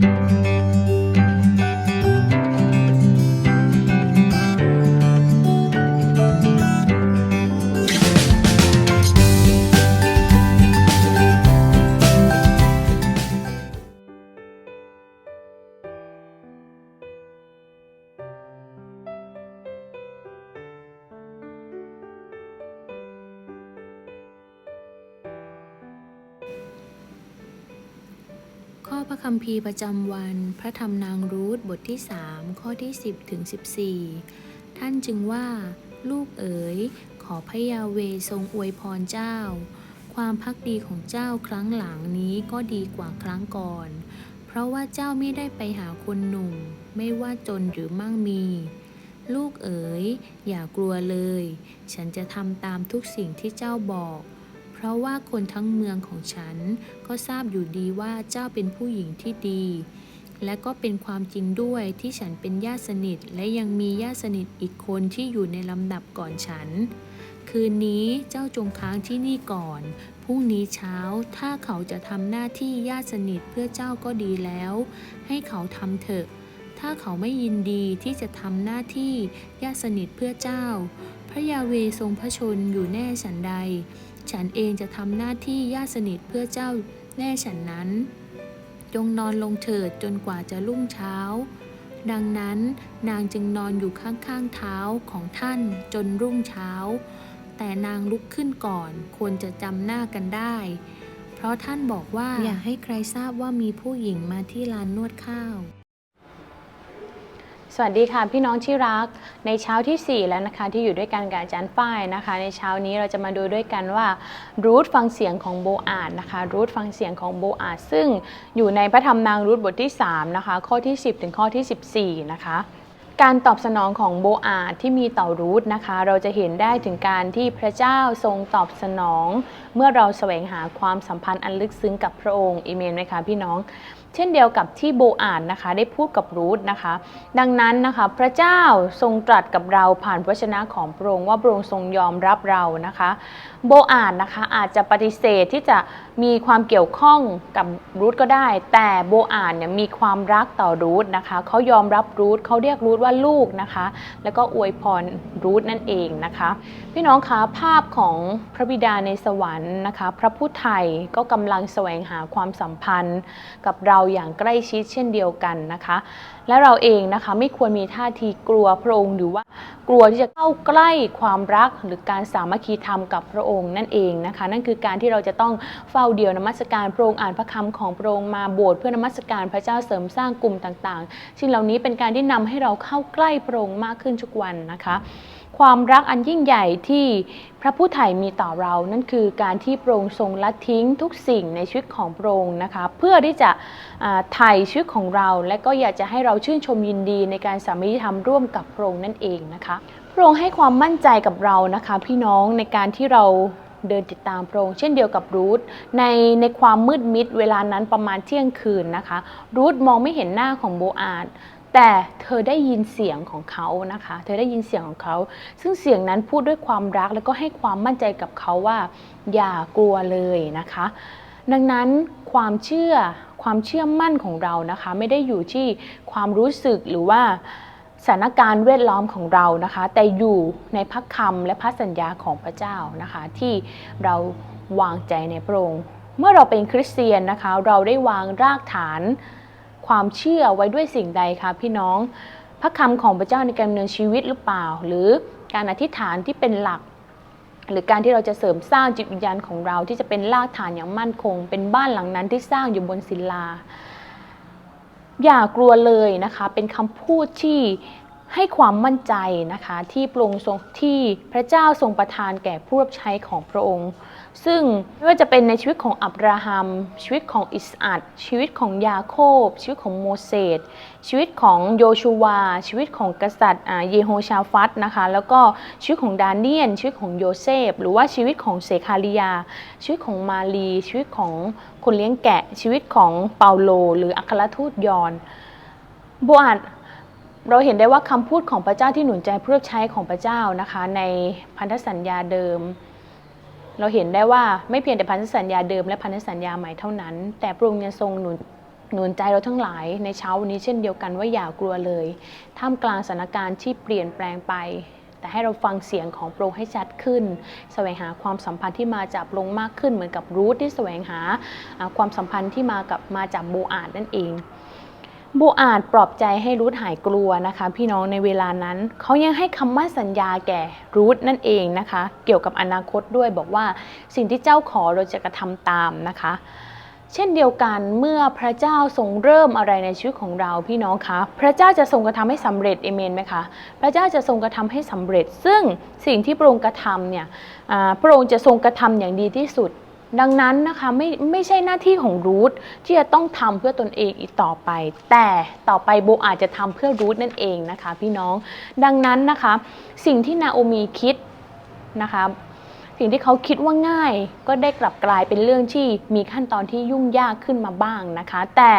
ข้ พระคัมภีร์ประจำวัน พระธรรมนางรูธบทที่ 3 ข้อที่ 10ถึง14 ท่านจึงว่า ลูกเอ๋ย ขอพระยาเวทรงอวยพรเจ้า ความพักดีของเจ้าครั้งหลังนี้ก็ดีกว่าครั้งก่อน เพราะว่าเจ้าไม่ได้ไปหาคนหนุ่ม ไม่ว่าจนหรือมั่งมี ลูกเอ๋ย อย่ากลัวเลย ฉันจะทำตามทุกสิ่งที่เจ้าบอก เพราะว่าคนทั้งเมืองของฉันก็ทราบอยู่ดีว่าเจ้าเป็นผู้หญิงที่ดี และก็เป็นความจริงด้วยที่ฉันเป็นญาติสนิท และยังมีญาติสนิทอีกคนที่อยู่ในลำดับก่อนฉัน คืนนี้เจ้าจงค้างที่นี่ก่อน พรุ่งนี้เช้าถ้าเขาจะทำหน้าที่ญาติสนิทเพื่อเจ้าก็ดีแล้ว ให้เขาทำเถอะ ถ้าเขาไม่ยินดีที่จะทำหน้าที่ญาติสนิทเพื่อเจ้า ระยาเวทรงพระชนอยู่แน่ฉันใด ฉันเองจะทำหน้าที่ญาติสนิทเพื่อเจ้าแน่ฉันนั้น จงนอนลงเถิดจนกว่าจะรุ่งเช้า ดังนั้นนางจึงนอนอยู่ข้างๆเท้าของท่านจนรุ่งเช้า แต่นางลุกขึ้นก่อนควรจะจำหน้ากันได้ เพราะท่านบอกว่าอย่าให้ใครทราบว่ามีผู้หญิงมาที่ลานนวดข้าว สวัสดีค่ะพี่น้องที่รักในเช้าทีสี่ 4 แล้วนะคะที่อยู่ด้วยกันกับอาจารย์ฝ้ายนะคะ ในเช้านี้เราจะมาดูด้วยกันว่ารูทฟังเสียงของโบอาดนะคะรูทฟังเสียงของโบอาดซึ่งอยู่ในพระธรรมนางรูทบทที่3นะคะข้อที่ 10 ถึงข้อที่ 14 นะคะการตอบสนองของโบอาดที่มีต่อรูทนะคะ เราจะเห็นได้ถึงการที่พระเจ้าทรงตอบสนอง เมื่อเราแสวงหาความสัมพันธ์อันลึกซึ้งกับพระองค์เอเมนไหมคะพี่น้อง เช่นเดียวกับที่โบอาดนะคะ ได้พูดกับรูทนะคะ ดังนั้นนะคะ พระเจ้าทรงตรัสกับเราผ่านพระวจนะของพระองค์ว่าพระองค์ทรงยอมรับเรานะคะ โบอาดนะคะอาจจะปฏิเสธที่จะมีความเกี่ยวข้องกับรูทก็ได้ แต่โบอาดเนี่ยมีความรักต่อรูทนะคะเขายอมรับรูทเขาเรียกรูทว่าลูกนะคะ แล้วก็อวยพรรูทนั่นเองนะคะ พี่น้องคะภาพของพระบิดาในสวรรค์นะคะ พระผู้ไทยก็กำลังแสวงหาความสัมพันธ์กับเราอย่างใกล้ชิดเช่นเดียวกันนะคะ และเราเองนะคะไม่ควรมีท่าทีกลัวพระองค์หรือว่ากลัวที่จะเข้าใกล้ความรักหรือการสามัคคีธรรมกับพระองค์นั่นเองนะคะ นั่นคือการที่เราจะต้องเฝ้าเดียวนมัสการพระองค์อ่านพระคำของพระองค์มาโบสถ์เพื่อนมัสการพระเจ้าเสริมสร้างกลุ่มต่างๆสิ่งเหล่านี้เป็นการที่นำให้เราเข้าใกล้พระองค์มากขึ้นทุกวันนะคะ ความรักอันยิ่งใหญ่ที่พระผู้ไถ่มีต่อเรา นั่นคือการที่พระองค์ทรงละทิ้งทุกสิ่งในชีวิตของพระองค์นะคะ เพื่อที่จะไถ่ชีวิตของเรา และก็อยากจะให้เราชื่นชมยินดีในการสามีธรรมร่วมกับพระองค์นั่นเองนะคะ พระองค์ให้ความมั่นใจกับเรานะคะ พี่น้องในการที่เราเดินติดตามพระองค์เช่นเดียวกับรูทในในความมืดมิดเวลานั้นประมาณเที่ยงคืนนะคะ รูทมองไม่เห็นหน้าของโบอาด แต่เธอได้ยินเสียงของเขานะคะ เธอได้ยินเสียงของเขา ซึ่งเสียงนั้นพูดด้วยความรักแล้วก็ให้ความมั่นใจกับเขาว่า อย่ากลัวเลยนะคะ ดังนั้นความเชื่อความเชื่อมั่นของเรานะคะ ไม่ได้อยู่ที่ความรู้สึกหรือว่าสถานการณ์แวดล้อมของเรานะคะ แต่อยู่ในพระคำและพระสัญญาของพระเจ้านะคะ ที่เราวางใจในพระองค์เมื่อเราเป็นคริสเตียนนะคะ เราได้วางรากฐาน ความเชื่อไว้ด้วยสิ่งใดคะพี่น้อง พระคำของพระเจ้าในการดำเนินชีวิตหรือเปล่า หรือการอธิษฐานที่เป็นหลัก หรือการที่เราจะเสริมสร้างจิตวิญญาณของเราที่จะเป็นรากฐานอย่างมั่นคง เป็นบ้านหลังนั้นที่สร้างอยู่บนศิลา อย่ากลัวเลยนะคะ เป็นคำพูดที่ให้ความมั่นใจนะคะที่พระองค์ทรงที่พระเจ้าทรงประทานแก่ผู้รับใช้ของพระองค์ ซึ่งไม่ว่าจะเป็นในชีวิตของอับราฮัม ชีวิตของอิสอัดชีวิตของยาโคบ ชีวิตของโมเสสชีวิตของโยชูวา ชีวิตของกษัตริย์เยโฮชาฟัตนะคะแล้วก็ชีวิตของดาเนียน ชีวิตของโยเซฟ หรือว่าชีวิตของเสคาริยา ชีวิตของมารีชีวิตของคนเลี้ยงแกะ ชีวิตของเปาโล หรืออัครทูตยอนโบอาดเราเห็นได้ว่าคำพูดของพระเจ้าที่หนุนใจผู้รับใช้ของพระเจ้านะคะ ในพันธสัญญาเดิม เราเห็นได้ว่าไม่เพียงแต่พันธสัญญาเดิมและพันธสัญญาใหม่เท่านั้น แต่พระองค์ยังทรงหนุนหนุนใจเราทั้งหลายในเช้าวันนี้เช่นเดียวกันว่าอย่ากลัวเลย ท่ามกลางสถานการณ์ที่เปลี่ยนแปลงไป แต่ให้เราฟังเสียงของพระองค์ให้ชัดขึ้น แสวงหาความสัมพันธ์ที่มาจากพระองค์มากขึ้นเหมือนกับรูทที่แสวงหาความสัมพันธ์ที่มากับมาจากโบอาดนั่นเอง บูอาดปลอบใจให้รูทหายกลัวนะคะ พี่น้องในเวลานั้นเขายังให้คำมั่นสัญญาแก่รูทนั่นเองนะคะ เกี่ยวกับอนาคตด้วยบอกว่าสิ่งที่เจ้าขอเราจะกระทำตามนะคะ เช่นเดียวกันเมื่อพระเจ้าทรงเริ่มอะไรในชีวิตของเราพี่น้องคะพระเจ้าจะทรงกระทำให้สำเร็จเอเมนไหมคะพระเจ้าจะทรงกระทำให้สำเร็จ ซึ่งสิ่งที่พระองค์กระทำเนี่ยพระองค์จะทรงกระทำอย่างดีที่สุด ดังนั้นนะคะไม่ไม่ใช่หน้าที่ของรูทที่จะต้องทำเพื่อตนเองอีกต่อไป แต่ต่อไปโบอาจจะทำเพื่อรูทนั่นเองนะคะ พี่น้องดังนั้นนะคะ สิ่งที่นาโอมีคิดนะคะสิ่งที่เขาคิดว่าง่ายก็ได้กลับกลายเป็นเรื่องที่มีขั้นตอนที่ยุ่งยากขึ้นมาบ้างนะคะ แต่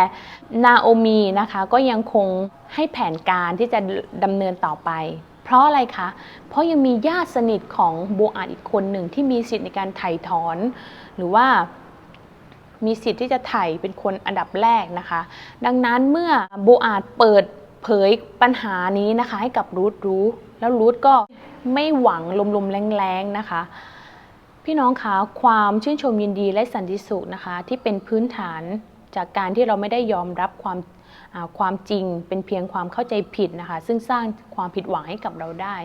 นาโอมีนะคะก็ยังคงให้แผนการที่จะดำเนินต่อไป เพราะอะไรคะ เพราะยังมีญาติสนิทของโบอาดอีกคนหนึ่งที่มีสิทธิ์ในการไถ่ถอน หรือว่ามีสิทธิ์ที่จะไถ่เป็นคนอันดับแรกนะคะ ดังนั้นเมื่อโบอาดเปิดเผยปัญหานี้นะคะให้กับรูทรู้ แล้วรูทก็ไม่หวังลมๆแรงๆนะคะ พี่น้องคะความชื่นชมยินดีและสันติสุขนะคะ ที่เป็นพื้นฐานจากการที่เราไม่ได้ยอมรับความ ความจริงเป็นเพียงความเข้าใจผิดนะคะ ซึ่งสร้างความผิดหวังให้กับเราได้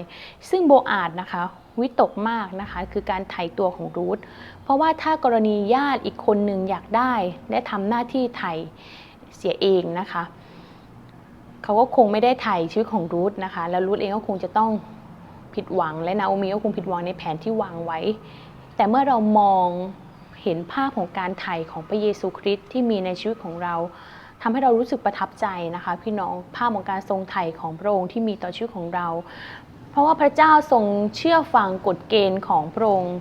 ซึ่งโบอาดนะคะวิตกมากนะคะ คือการไถ่ตัวของรูทเพราะว่าถ้ากรณีญาติอีกคนหนึ่งอยากได้ และทำหน้าที่ไถ่เสียเองนะคะเขาก็คงไม่ได้ไถ่ชีวิตของรูทนะคะ แล้วรูทเองก็คงจะต้องผิดหวัง และนาโอมีก็คงผิดหวังในแผนที่วางไว้ แต่เมื่อเรามองเห็นภาพของการไถ่ของพระเยซูคริสต์ที่มีในชีวิตของเรา ทำให้เรารู้สึกประทับใจนะคะพี่น้องภาพของการทรงไถ่ของพระองค์ที่มีต่อชีวิตของเรา เพราะว่าพระเจ้าทรงเชื่อฟังกฎเกณฑ์ของพระองค์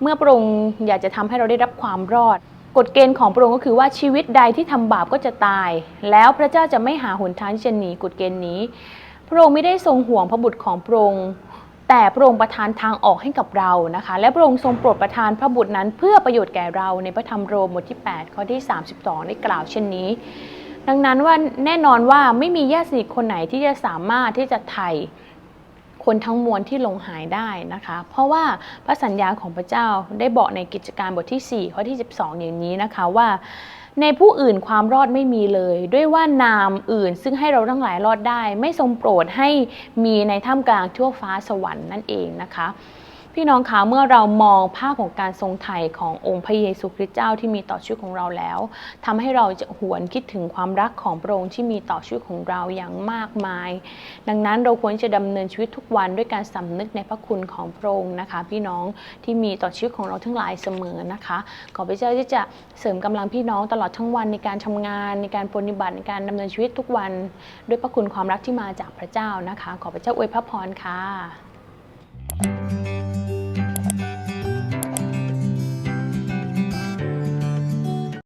เมื่อพระองค์อยากจะทำให้เราได้รับความรอดกฎเกณฑ์ของพระองค์ก็คือว่าชีวิตใดที่ทำบาปก็จะตาย แล้วพระเจ้าจะไม่หาหนทางที่จะหนีกฎเกณฑ์นี้ พระองค์ไม่ได้ทรงห่วงพระบุตรของพระองค์ แต่พระองค์ประทานทางออกให้กับเรานะคะ และพระองค์ทรงโปรดประทานพระบุตรนั้นเพื่อประโยชน์แก่เราในพระธรรมโรมบทที่ 8 ข้อที่ 32 ได้กล่าวเช่นนี้ ดังนั้นว่าแน่นอนว่าไม่มีญาติสนิทคนไหนที่จะสามารถที่จะไถ่ คนทั้งมวลที่ลงหายได้นะคะ เพราะว่าพระสัญญาของพระเจ้าได้บอกในกิจการบทที่ 4 ข้อที่ 12 อย่างนี้นะคะว่า ในผู้อื่นความรอดไม่มีเลย ด้วยว่านามอื่นซึ่งให้เราทั้งหลายรอดได้ ไม่ทรงโปรดให้มีในท่ามกลางทั่วฟ้าสวรรค์นั่นเองนะคะ พี่น้องคะเมื่อเรามองภาพของการทรงไถ่ขององค์พระเยซูคริสต์เจ้าที่มีต่อชีวิตของเราแล้วทำให้เราจะหวนคิดถึงความรักของพระองค์ที่มีต่อชีวิตของเราอย่างมากมาย ดังนั้นเราควรจะดำเนินชีวิตทุกวันด้วยการสำนึกในพระคุณของพระองค์นะคะ พี่น้องที่มีต่อชีวิตของเราทั้งหลายเสมอนะคะขอพระเจ้าที่จะเสริมกำลังพี่น้องตลอดทั้งวันในการทำงานในการปฏิบัติในการดำเนินชีวิตทุกวัน ด้วยพระคุณความรักที่มาจากพระเจ้านะคะ ขอพระเจ้าอวยพระพรค่ะ